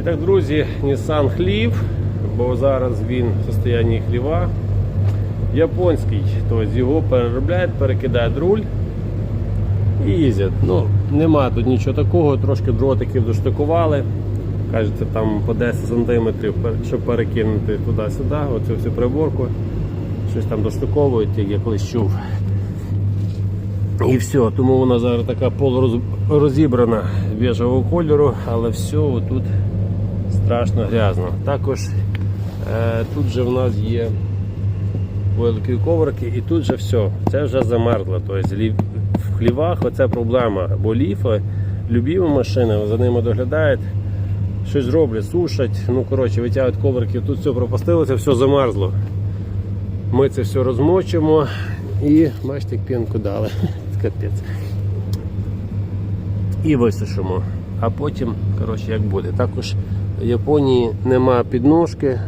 І друзі, Nissan хлів, бо зараз він в состоянні хліва. Японський, тобто його переробляють, перекидають руль і їздять. Ну, нема тут нічого такого, трошки дротиків доштикували. Кажеться, там по 10 см, щоб перекинути туди-сюди, оцю всю приборку. Щось там доштуковують, як я колись чув. І все, тому вона зараз така полурозібрана біжевого кольору, але все тут страшно грязно. Також е, тут же в нас є великі коврики і тут же все, це вже замерзло. Тобто в хлівах оце проблема, бо ліфи, любі машини, за ними доглядають, щось роблять, сушать, ну коротше, витягують коврики, тут все пропустилося, все замерзло. Ми це все розмочимо і бачите, як пінку дали. Капець. І висушимо. А потім, коротше, як буде. Також в Японії нема підножки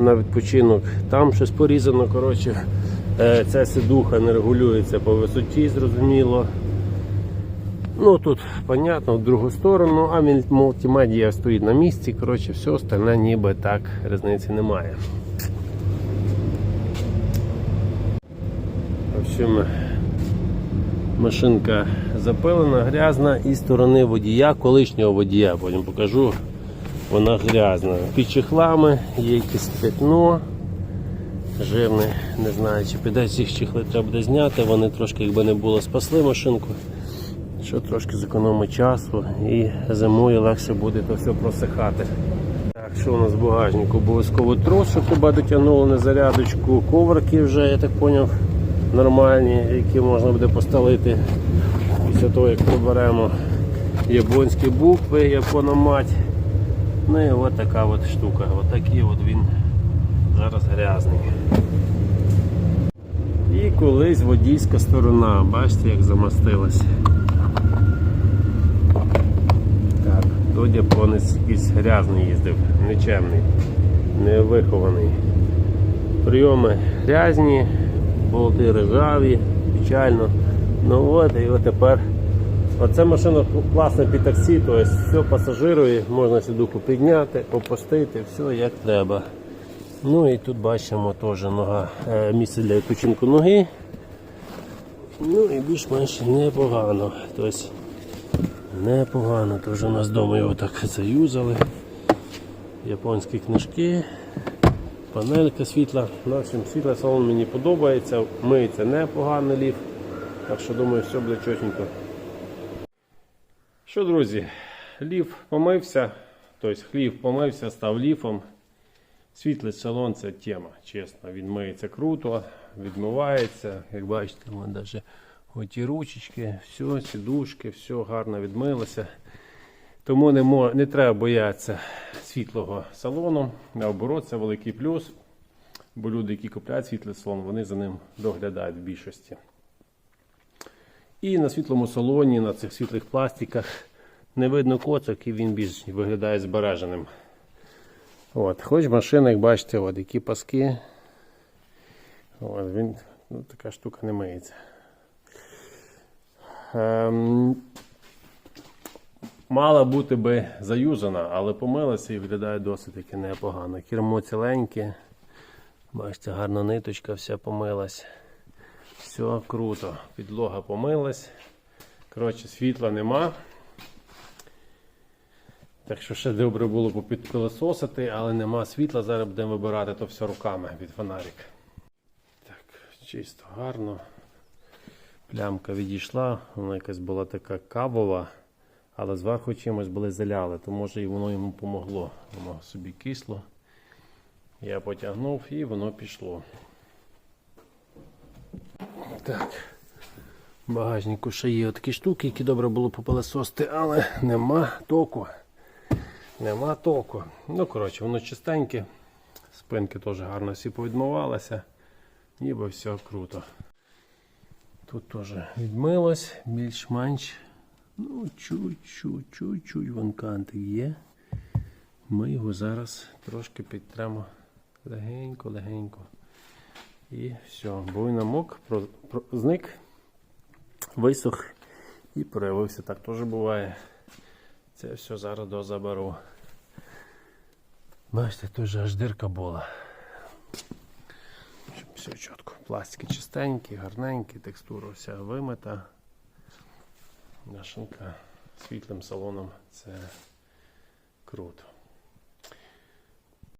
на відпочинок. Там щось порізано. коротше. Е, Ця сидуха не регулюється по висоті, зрозуміло. Ну тут, понятно, в другу сторону, а мультимедіа стоїть на місці. Коротше, все остальне ніби так різниці немає. В общем, машинка запилена, грязна і сторони водія, колишнього водія, потім покажу, вона грязна. Під чехлами є якесь пятно жирне, не знаю, чи піде цих чехли треба буде зняти, вони трошки, якби не було, спасли машинку, що трошки зекономить часу і зимою легше буде то все просихати. Так, що у нас в багажнику? Обов'язково трос, щоб тебе дотягнуло на зарядочку, коврики вже, я так зрозумів, нормальні, які можна буде постелити після того, як приберемо японські букви, япономать. Ну і от така от штука. Отакий от він зараз грязний. І колись водійська сторона, бачите, як замастилась. Так, тут японець якийсь грязний їздив, нечемний, невихований. Прийоми грязні, болти ржаві, печально. Ну от і от тепер. Оце машина класна під таксі, тобто все пасажирує, можна сідуху підняти, опустити, все як треба. Ну і тут бачимо теж нога, е, місце для відпочинку ноги. Ну і більш-менш непогано. Тобто непогано. Теж у нас вдома його так заюзали. Японські книжки, панелька світла. Общем, світло салон мені подобається, миється непогано ліф. Так що думаю, все буде чотенько. Що, друзі, ліф помився, тобто хлів помився, став ліфом. Світлий салон це тема, чесно. Він миється круто, відмивається. Як бачите, навіть оті ручечки, все, сідушки, все гарно відмилося. Тому не, мо- не треба боятися світлого салону. Наоборот, це великий плюс. Бо люди, які купляють світлий салон, вони за ним доглядають в більшості. І на світлому салоні, на цих світлих пластиках не видно коцок і він більш виглядає збереженим. От, хоч машина, як бачите, от, які паски. От, він, ну, така штука не миється. Ем, мала бути би заюзана, але помилася і виглядає досить таки непогано. Кермо ціленьке. Бачите, гарна ниточка, вся помилась. Все круто. Підлога помилась. Коротше, світла нема. Так що ще добре було б підпилососити, але нема світла. Зараз будемо вибирати то все руками від фонарик. Так, чисто гарно. Плямка відійшла, вона якась була така кавова, але зверху чимось були заляли, то може і воно йому помогло. Воно собі кисло. Я потягнув і воно пішло. Так. В багажнику ще є такі штуки, які добре було попилососити, але нема току. Нема току. Ну, коротше, воно чистеньке. Спинки теж гарно всі повідмивалися. Ніби все круто. Тут теж відмилось, більш-менш. Ну, чуть-чуть, чуть-чуть вон кантик є. Ми його зараз трошки підтремо легенько-легенько. І все, бо він намок, про, про, зник, висох і проявився. Так теж буває. Це все зараз дозаберу. Бачите, тут же аж дирка була. Щоб все чітко. Пластики чистенькі, гарненькі, текстура вся вимита. Машинка світлим салоном це круто.